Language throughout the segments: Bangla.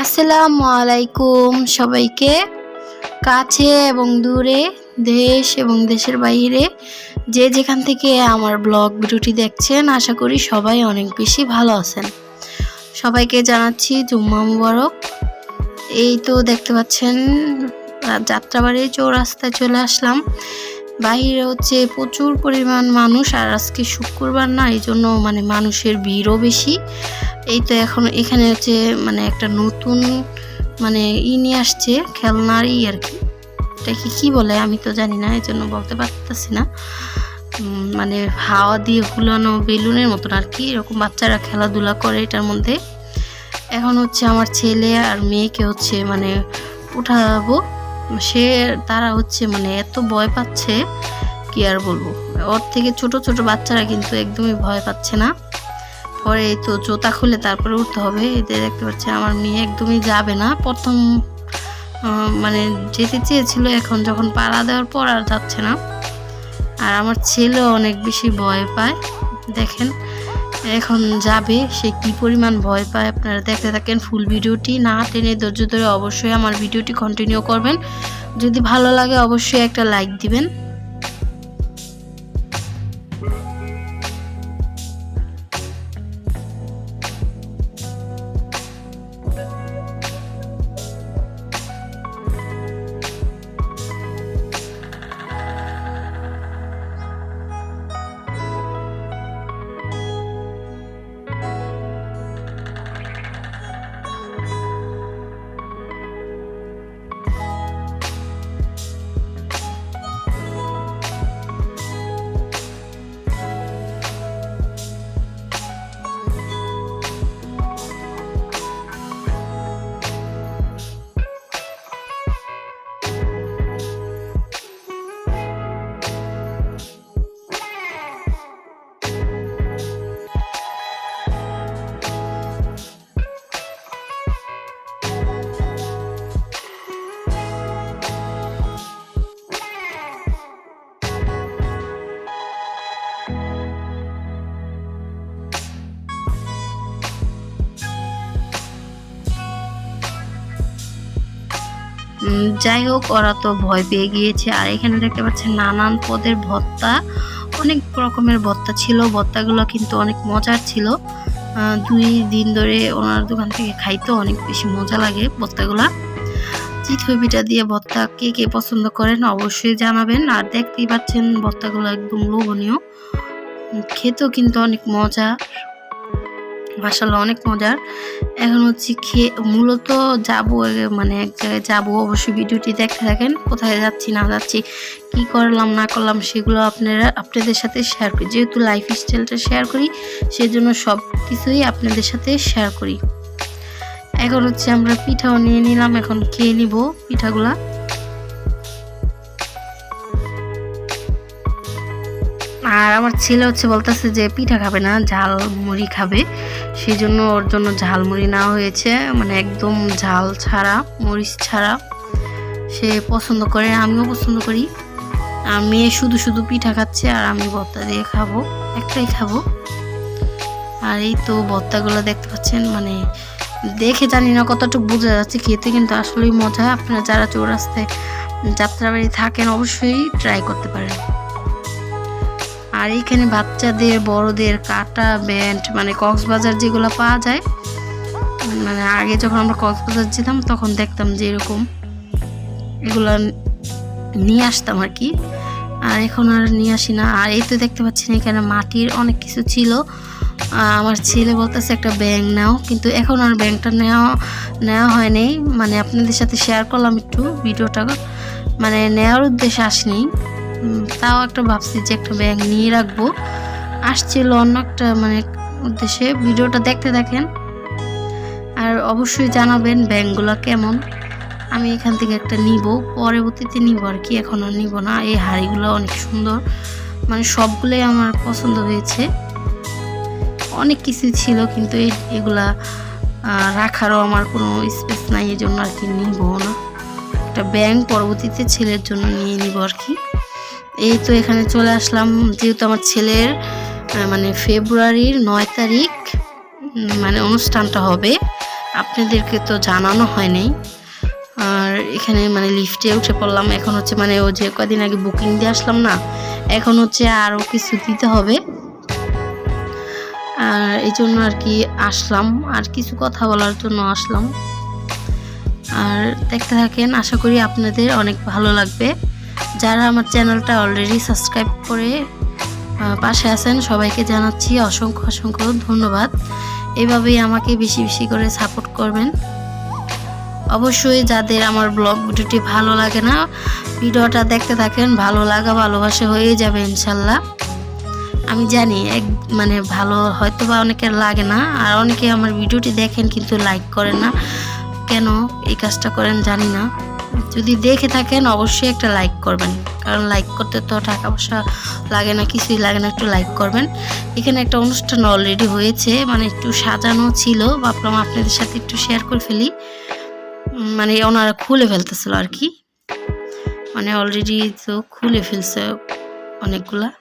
আসসালামু আলাইকুম সবাইকে। কাছে এবং দূরে, দেশ এবং দেশের বাইরে, যে যেখান থেকে আমার ব্লগ ভিডিওটি দেখছেন, আশা করি সবাই অনেক বেশি ভালো আছেন। সবাইকে জানাচ্ছি জুম্মা মুবারক। এই তো দেখতে পাচ্ছেন, যাত্রাবাড়ি চৌরাস্তায় চলে আসলাম। বাইরে হচ্ছে প্রচুর পরিমাণ মানুষ আর আজকে শুক্রবার না, এই জন্য মানে মানুষের ভিড়ও বেশি। এই তো এখন এখানে হচ্ছে মানে একটা নতুন মানে ই নিয়ে আসছে, খেলনার ই আর কি। এটাকে কি বলে আমি তো জানি না, এই জন্য বলতে পারতেছি না। মানে হাওয়া দিয়ে হুলানো বেলুনের মতন আর কি, এরকম বাচ্চারা খেলাধুলা করে এটার মধ্যে। এখন হচ্ছে আমার ছেলে আর মেয়েকে হচ্ছে মানে উঠাবো। সে তারা হচ্ছে মানে এত ভয় পাচ্ছে, কি আর বলব? ওর থেকে ছোট ছোট বাচ্চারা কিন্তু একদমই ভয় পাচ্ছে না। পরে তো জোতা খুলে তারপরে উঠতে হবে। এতে দেখতে পাচ্ছি আমার মেয়ে একদমই যাবে না। প্রথম মানে যেতে চেয়েছিল এখন যখন পাড়া দেওয়ার পর আর যাচ্ছে না। আর আমার ছেলেও অনেক বেশি ভয় পায়। দেখেন এখন যাবে, সে কি পরিমাণ ভয় পায় আপনারা দেখতে থাকেন ফুল ভিডিওটি। না টেনে ধৈর্য ধরে অবশ্যই আমার ভিডিওটি কন্টিনিউ করবেন। যদি ভালো লাগে অবশ্যই একটা লাইক দিবেন। যাই হোক ওরা তো ভয় পেয়ে গিয়েছে। আর এখানে দেখতে পাচ্ছেন নানান পদের ভত্তা, অনেক রকমের ভর্তা ছিল। ভর্তাগুলো কিন্তু অনেক মজার ছিল। দুই দিন ধরে ওনার দোকান থেকে খাইতে অনেক বেশি মজা লাগে ভর্তাগুলা চিতই দিয়ে ভর্তা কে কে পছন্দ করেন অবশ্যই জানাবেন। আর দেখতেই পাচ্ছেন ভর্তাগুলো একদম লোভনীয়। খেতেও কিন্তু অনেক মজা। আসলে অনেক মজার। এখন হচ্ছে খেয়ে মূলত যাব মানে এক জায়গায় যাব, অবশ্যই ভিডিওটি দেখতে থাকেন, কোথায় যাচ্ছি, না যাচ্ছি, কি করলাম, না করলাম, সেগুলো আপনারা, আপনাদের সাথে শেয়ার করি। যেহেতু লাইফ স্টাইলটা শেয়ার করি, সেজন্য সব কিছুই আপনাদের সাথে শেয়ার করি। এখন হচ্ছে আমরা পিঠাও নিয়ে নিলাম, এখন খেয়ে নিব পিঠাগুলা। আর আমার ছেলে হচ্ছে বলতেছে যে পিঠা খাবে না, ঝাল মুড়ি খাবে। সেই জন্য ওর জন্য ঝাল মুড়ি নেওয়া হয়েছে। মানে একদম ঝাল ছাড়া, মরিচ ছাড়া সে পছন্দ করে, আমিও পছন্দ করি। আর মেয়ে শুধু শুধু পিঠা খাচ্ছে আর আমি ভর্তা দিয়ে খাব, একটাই খাব। আর এই তো ভর্তাগুলো দেখতে পাচ্ছেন মানে দেখে জানি না কতটুকু বোঝা যাচ্ছে, খেতে কিন্তু আসলেই মজা। আপনারা যারা চৌরাস্তায় যাত্রাবাড়ি থাকেন অবশ্যই ট্রাই করতে পারেন। আর এইখানে বাচ্চাদের, বড়দের কাটা ব্যান্ড মানে কক্সবাজার যেগুলো পাওয়া যায় মানে আগে যখন আমরা কক্সবাজার যেতাম তখন দেখতাম যে এরকম এগুলো নিয়ে আসতাম আর কি। আর এখন আর নিয়ে আসি না। আর এই তো দেখতে পাচ্ছি না এখানে মাটির অনেক কিছু ছিল। আমার ছেলে বলতেছে একটা ব্যাং নাও, কিন্তু এখন আর ব্যাংকটা নেওয়া নেওয়া হয়নি মানে আপনাদের সাথে শেয়ার করলাম একটু ভিডিওটা। মানে নেওয়ার উদ্দেশ্যে আসেনি। তাও একটা ভাবছি যে একটা ব্যাগ নিয়ে রাখব। আসছিল অন্য একটা মানে উদ্দেশ্যে। ভিডিওটা দেখতে দেখেন আর অবশ্যই জানাবেন ব্যাগগুলো কেমন। আমি এখান থেকে একটা নিব। পরবর্তীতে নিব আর কি। এখন আর নিব না। এই হাড়িগুলো অনেক সুন্দর। মানে সবগুলোই আমার পছন্দ হয়েছে। অনেক কিছু ছিল কিন্তু এগুলা রাখারও আমার কোনো স্পেস নাই। এই জন্য আর কি নিব না। একটা ব্যাংক পরবর্তীতে ছেলের জন্য নিয়ে নিব আর কি। এই তো এখানে চলে আসলাম, যেহেতু আমার ছেলের মানে ফেব্রুয়ারির নয় তারিখ মানে অনুষ্ঠানটা হবে, আপনাদেরকে তো জানানো হয়নি। আর এখানে মানে লিফটে উঠে পড়লাম, এখন হচ্ছে মানে ও যে কদিন আগে বুকিং দিয়ে আসলাম না, এখন হচ্ছে আরও কিছু দিতে হবে। আর এই জন্য আর কি আসলাম, আর কিছু কথা বলার জন্য আসলাম। আর দেখতে থাকেন, আশা করি আপনাদের অনেক ভালো লাগবে। যারা আমার চ্যানেলটা অলরেডি সাবস্ক্রাইব করে পাশে আছেন, সবাইকে জানাচ্ছি অসংখ্য অসংখ্য ধন্যবাদ। এভাবেই আমাকে বেশি বেশি করে সাপোর্ট করবেন। অবশ্যই যাদের আমার ব্লগ ভিডিওটি ভালো লাগে না, ভিডিওটা দেখতে থাকেন, ভালো লাগা, ভালোবাসা হয়ে যাবে ইনশাল্লাহ। আমি জানি এক মানে ভালো হয়তো বা অনেকের লাগে না, আর অনেকে আমার ভিডিওটি দেখেন কিন্তু লাইক করেন না। কেন এই কাজটা করেন জানি না। যদি দেখে থাকেন, অবশ্যই একটা লাইক করবেন। কারণ লাইক করতে তো টাকা পয়সা লাগে না, কিছুই লাগে না, একটু লাইক করবেন। এখানে একটা অনুষ্ঠান অলরেডি হয়েছে মানে একটু সাজানো ছিল। ভাবলাম আপনাদের সাথে একটু শেয়ার করে ফেলি। মানে ওনারা খুলে ফেলতেছিল আর কি। মানে অলরেডি তো খুলে ফেলছে অনেকগুলা।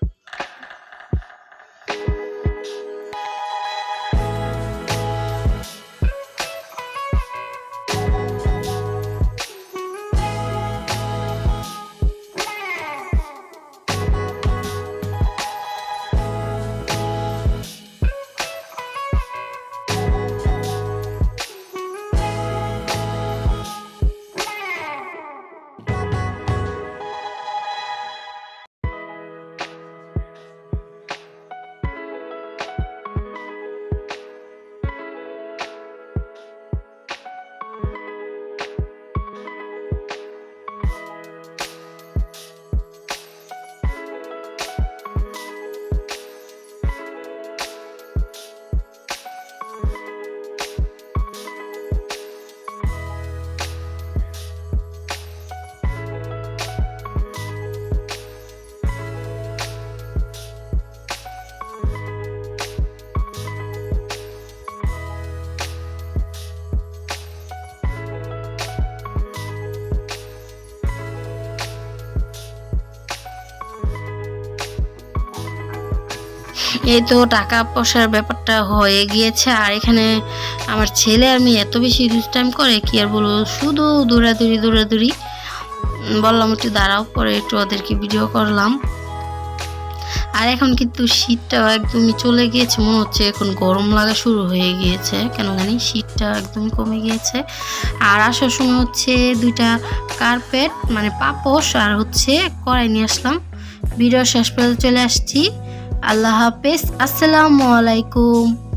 এই তো টাকা পয়সার ব্যাপারটা হয়ে গিয়েছে, আর এখানে আমার ছেলে মেয়ে এত বেশি টাইম করে, কি আর বলব? শুধু দৌড়াদৌড়ি দৌড়াদৌড়ি। বললাম একটু দাঁড়াও, পরে একটু ওদেরকে ভিডিও করলাম। আর এখন কিন্তু শীতটা একদমই চলে গিয়েছে, মনে হচ্ছে এখন গরম লাগা শুরু হয়ে গিয়েছে, কেন জানি শীতটা একদমই কমে গিয়েছে। আর আসার সময় হচ্ছে দুইটা কার্পেট মানে পাপোশ, আর হচ্ছে কড়াই নিয়ে আসলাম। ভিডিও শেষ পর্যন্ত চলে আসছি। আল্লাহ হাফেজ আসসালামু আলাইকুম